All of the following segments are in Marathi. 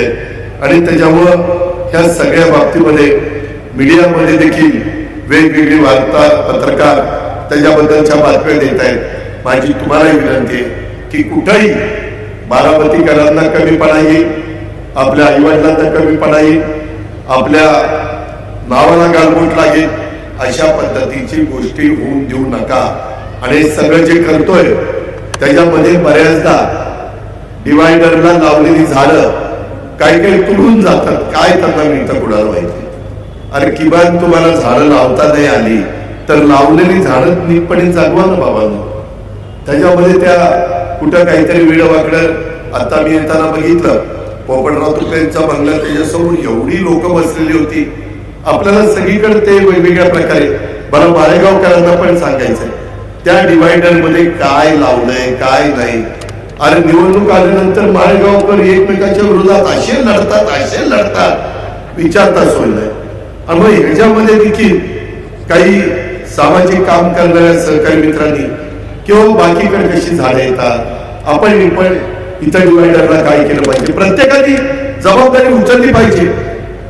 आहेत आणि त्याच्यामुळं ह्या सगळ्या बाबतीमध्ये मीडियामध्ये देखील वेगवेगळी वार्ता पत्रकार त्याच्याबद्दलच्या बातम्या देत आहेत. माझी तुम्हालाही विनंती आहे की कुठंही बारामतीकरांना कमीपणा येईल आपल्या आईवडिलांना कमीपणा येईल आपल्या नावाला गालबोट लागेल अशा पद्धतीची गोष्टी होऊन देऊ नका. आणि सगळं जे करतोय त्याच्यामध्ये बऱ्याचदा डिवायडरला लावलेली झाडं काही काही तुडून जातात. काय त्यांना मिळतं कुणाला माहिती? अरे किमान तुम्हाला झाडं लावता नाही आली तर लावलेली झाडं नीटपणे जगवा ना बाबांनो. त्याच्यामध्ये त्या कुठं काहीतरी वेळ वाकडं आता मी येताना बघितलं पोपटराव तुकड्यांचा बंगला त्याच्यासमोर एवढी लोक बसलेली होती. आपल्याला सगळीकडे ते वेगवेगळ्या प्रकारे मला माळेगावकरांना पण सांगायचंय. त्या डिवायडरमध्ये काय लावलंय काय नाही अरे निवडणूक आल्यानंतर माळेगावकर एकमेकाच्या विरोधात असे लढतात असे लढतात. विचारता सोय नाही. आणि मग ह्याच्यामध्ये देखील काही सामाजिक काम करणाऱ्या सहकारी मित्रांनी किंवा बाकीकडे कशी झाडे येतात आपण पण इथं डिवायडरला काय केलं पाहिजे? प्रत्येकाने जबाबदारी उचलली पाहिजे.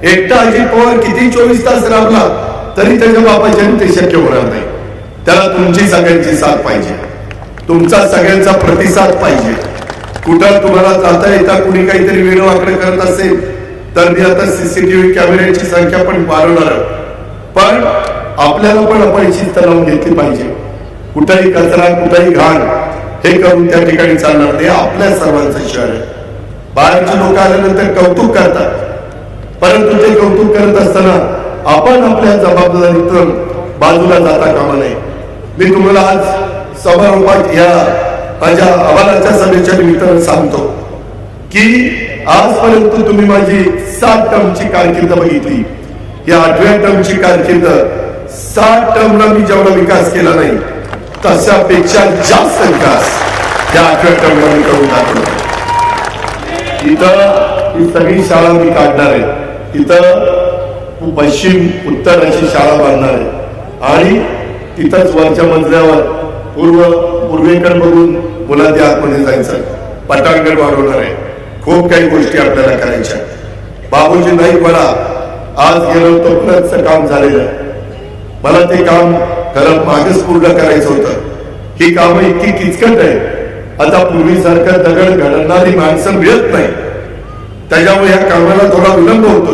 एकटा अजित पवार किती चोवीस तास राबला तरी त्याच्या बापाच्याने ते शक्य होणार नाही. त्याला तुमची सगळ्यांची साथ पाहिजे. तुमचा सगळ्यांचा प्रतिसाद पाहिजे. कुठं तुम्हाला जाता येता कुणी काहीतरी वेळ वाकडं करत असेल तर मी आता सीसीटीव्ही कॅमेऱ्याची संख्या पण वाढवणार पण आपल्याला पण आपण शिस्त लावून घेतली पाहिजे. कुठंही कचरा कुठंही घाण हे करून त्या ठिकाणी चालणार नाही. आपल्या सर्वांचं शहर आहे. बाहेरचे लोक आल्यानंतर कौतुक करतात. परंतु ते कौतुक करत असताना आपण आपल्या जबाबदारीतून बाजूला जाता कामा नये. मी तुम्हाला आज समारोपात या माझ्या आव्हानाच्या सभेच्या निमित्तानं सांगतो की आजपर्यंत तुम्ही माझी सात टर्मची कारकीर्द बघितली. या आठव्या टर्मची कारकीर्द सात टर्मला मी जेवढा विकास केला नाही तशापेक्षा जास्त विकास या आठव्या टर्मला मी करून दाखवला इथं ही सगळी शाळा मी काढणार आहे. इथं पश्चिम उत्तर अशी शाळा बांधणार आहे. आणि तिथंच वरच्या मजल्यावर पूर्व पूर्वेकडे बघून मुलांच्या आतमध्ये जायचं. पटांगण वाढवणार आहे. खूप काही गोष्टी आपल्याला करायच्या बाबूजी नाही मला आज गेलो तो पुन्हा काम झालेलं. आहे मला ते काम खरं मागच पूर्ण करायचं होतं. ही कामं इतकी किचकट आहे आता पूर्वीसारखं दगड घडणारी माणसं मिळत नाही. त्याच्यामुळे या कामाला थोडा विलंब होतो.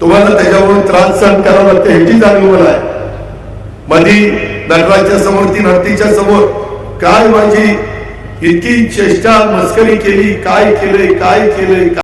तुम्हाला त्याच्यामुळे त्रास सहन करावा लागते ह्याची जाणीव मला आहे. मधी नटराजच्या समोर ती नर्तीच्या समोर काय माझी इतकी चेष्टा मस्करी केली काय केलंय काय केलंय